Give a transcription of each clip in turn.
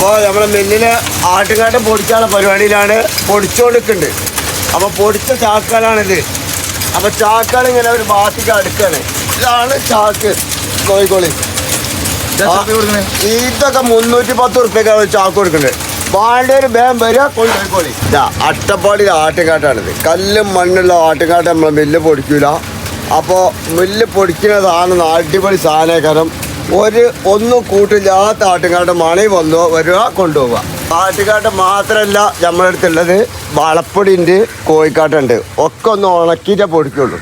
അപ്പോൾ നമ്മളെ മില്ലിൽ ആട്ടുകാട്ടം പൊടിക്കാനുള്ള പരിപാടിയിലാണ് പൊടിച്ചുകൊണ്ടിരിക്കുന്നുണ്ട് അപ്പോൾ പൊടിച്ച ചാക്കാലാണിത്. അപ്പോൾ ചാക്കാൽ ഇങ്ങനെ ഒരു ബാത്തിക്ക് അടുക്കാണ്. ഇതാണ് ചാക്ക്. കോഴിക്കോളി ഇതൊക്കെ മുന്നൂറ്റി പത്ത് ഉറുപ്പ്യക്കാണ് ചാക്ക് കൊടുക്കുന്നുണ്ട് ഒരു ബേം വരിക കൊണ്ടുപോയിക്കോളി ഇതാ അട്ടപ്പാടിയിലെ ആട്ടുകാട്ടാണിത്. കല്ലും മണ്ണുള്ള ആട്ടുകാട്ട് നമ്മൾ മില്ല് പൊടിക്കൂല. അപ്പോൾ മില്ല് പൊടിക്കുന്നതാണ് അടിപൊളി സാധനക്കാരം ഒരു ഒന്നും കൂട്ടില്ലാത്ത ആട്ടുകാരുടെ മണി വന്നു വരിക കൊണ്ടുപോവുക. ആട്ടുകാട്ട് മാത്രമല്ല നമ്മുടെ അടുത്തുള്ളത് വളപ്പൊടി ഉണ്ട് കോഴിക്കാട്ടുണ്ട്. ഒക്കെ ഒന്ന് ഉണക്കിയിട്ടേ പൊടിക്കുള്ളൂ.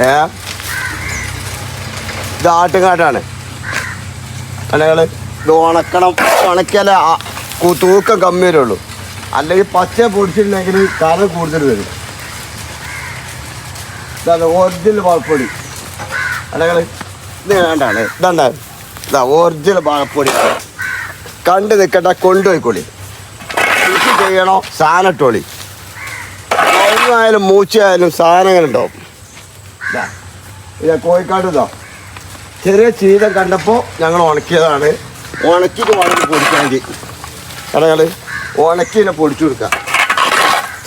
ഏ? ഇത് ആട്ടുകാട്ടാണ് അല്ലെങ്കിൽ ഇത് ഉണക്കണം ഉണക്കിയാലേ തൂക്കം കമ്മി വരുള്ളൂ. അല്ലെങ്കിൽ പച്ച പൊടിച്ചിട്ടുണ്ടെങ്കിൽ കറ കൂടുതൽ വരും. ഇതാണ് ഒറിജിനൽ വളപ്പൊടി. അല്ലകൾ വേണ്ടാണ്. ഇതാ ഒറിജിനൽ പാൽപ്പൊടി കണ്ടു നിൽക്കട്ടെ കൊണ്ടുപോയിക്കോളി. കൃഷി ചെയ്യണോ? സാധനം ഇട്ടോളി ആയാലും മൂച്ചയായാലും സാധനങ്ങൾ ഉണ്ടാവും ഇതാ കോഴിക്കാട് ഇതാ. ചെറിയ ചീതം കണ്ടപ്പോൾ ഞങ്ങൾ ഉണക്കിയതാണ്. ഉണക്കിയിട്ട് വളരെ പൊടിക്കാമെങ്കിൽ കടകൾ ഉണക്കിനെ പൊടിച്ചു കൊടുക്കാം.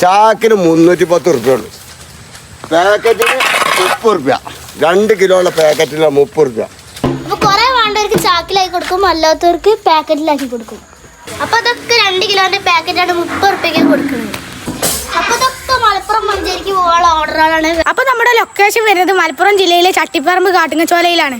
ചാക്കിന് മുന്നൂറ്റി പത്ത് റുപ്യ ഉള്ളൂ. പാക്കറ്റിന് മുപ്പത് ഉറുപ്പ്യ രണ്ട് കിലോ ഉള്ള പാക്കറ്റിന് മുപ്പത് ഉറുപ്പ്യ അപ്പൊ കുറെ വേണ്ടവർക്ക് ചാക്കിലാക്കി കൊടുക്കും അല്ലാത്തവർക്ക് പാക്കറ്റിലാക്കി കൊടുക്കും. അപ്പൊ അതൊക്കെ രണ്ട് കിലോന്റെ പാക്കറ്റാണ് മുപ്പത് റുപ്യക്ക് കൊടുക്കുന്നത്. അപ്പൊ ഇതൊക്കെ മലപ്പുറം മഞ്ചേരിക്ക് പോകാനുള്ള ഓർഡറുകളാണ് അപ്പൊ നമ്മുടെ ലൊക്കേഷൻ വരുന്നത് മലപ്പുറം ജില്ലയിലെ ചട്ടിപ്പറമ്പ് കാട്ടുങ്ങച്ചോലയിലാണ്.